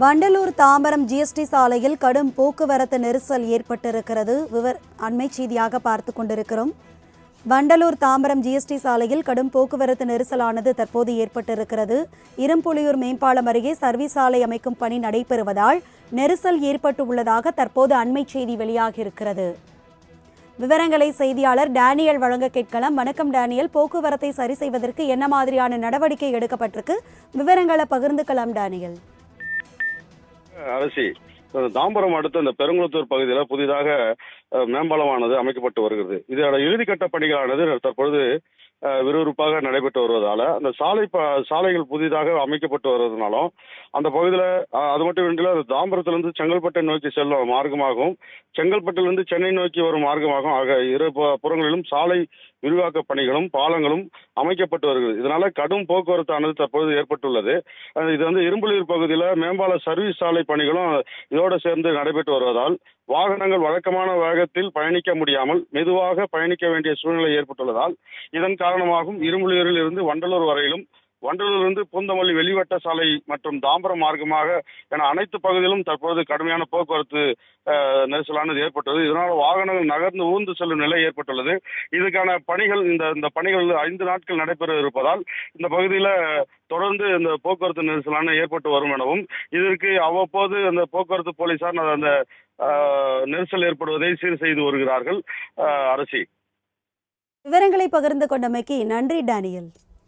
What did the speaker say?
Vandalur Tambaram GST சாலையில் கடும் போக்குவரத்து நெரிசல் ஏற்பட்டிருக்கிறது. விவர் அண்மை செய்தியாக பார்த்து கொண்டிருக்கிறோம். வண்டலூர் தாம்பரம் ஜிஎஸ்டி சாலையில் கடும் போக்குவரத்து நெரிசலானது தற்போது ஏற்பட்டிருக்கிறது. இரும்புலியூர் மேம்பாலம் அருகே சர்வீஸ் சாலை அமைக்கும் பணி நடைபெறுவதால் நெரிசல் ஏற்பட்டு உள்ளதாக தற்போது அண்மை செய்தி வெளியாகியிருக்கிறது. விவரங்களை செய்தியாளர் டேனியல் வழங்க கேட்கலாம். வணக்கம் டேனியல். போக்குவரத்தை சரி செய்வதற்கு என்ன மாதிரியான நடவடிக்கை எடுக்கப்பட்டிருக்கு? விவரங்களை பகிர்ந்துக்கலாம் டேனியல். அரசி தாம்பரம் அடுத்த இந்த பெருங்குளத்தூர் பகுதியில் புதிதாக மேம்பாலமானது அமைக்கப்பட்டு வருகிறது. இதோட இறுதிக்கட்ட பணிகளானது தற்பொழுது விறுவிறுப்பாக நடைபெற்று வருவதால அந்த சாலை சாலைகள் புதிதாக அமைக்கப்பட்டு வருவதனாலும் அந்த பகுதியில் அது மட்டும் இன்றி அது தாம்பரத்திலிருந்து செங்கல்பட்டை நோக்கி செல்லும் மார்க்கமாகவும் செங்கல்பட்டிலிருந்து சென்னை நோக்கி வரும் மார்க்கமாகவும் ஆக இரு புறங்களிலும் சாலை விரிவாக்க பணிகளும் பாலங்களும் அமைக்கப்பட்டு வருகிறது. இதனால கடும் போக்குவரத்தானது தற்போது ஏற்பட்டுள்ளது. இது வந்து இரும்புலியூர் பகுதியில் மேம்பால சர்வீஸ் சாலை பணிகளும் இதோடு சேர்ந்து நடைபெற்று வருவதால் வாகனங்கள் வழக்கமான வேகத்தில் பயணிக்க முடியாமல் மெதுவாக பயணிக்க வேண்டிய சூழ்நிலை ஏற்பட்டுள்ளதால் இதன் காரணமாகவும் இரும்புலியூரில் இருந்து வண்டலூர் வரையிலும் வண்டலூர்லிருந்து பூந்தமல்லி வெளிவட்ட சாலை மற்றும் தாம்பரம் மார்க்கமாக என அனைத்து பகுதியிலும் தற்போது கடுமையான போக்குவரத்து நெரிசலானது ஏற்பட்டது இதனால் வாகனங்கள் நகர்ந்து ஊர்ந்து செல்லும் நிலை ஏற்பட்டுள்ளது. இதுக்கான பணிகள் இந்த இந்த பணிகள் ஐந்து நாட்கள் நடைபெற இருப்பதால் இந்த பகுதியில் தொடர்ந்து இந்த போக்குவரத்து நெரிசலான ஏற்பட்டு வரும் எனவும் இதற்கு அவ்வப்போது அந்த போக்குவரத்து போலீசார் அந்த நெரிசல் ஏற்படுவதை சீர் செய்து வருகிறார்கள் அரசி. விவரங்களை பகிர்ந்து கொண்டமைக்கு நன்றி டேனியல்.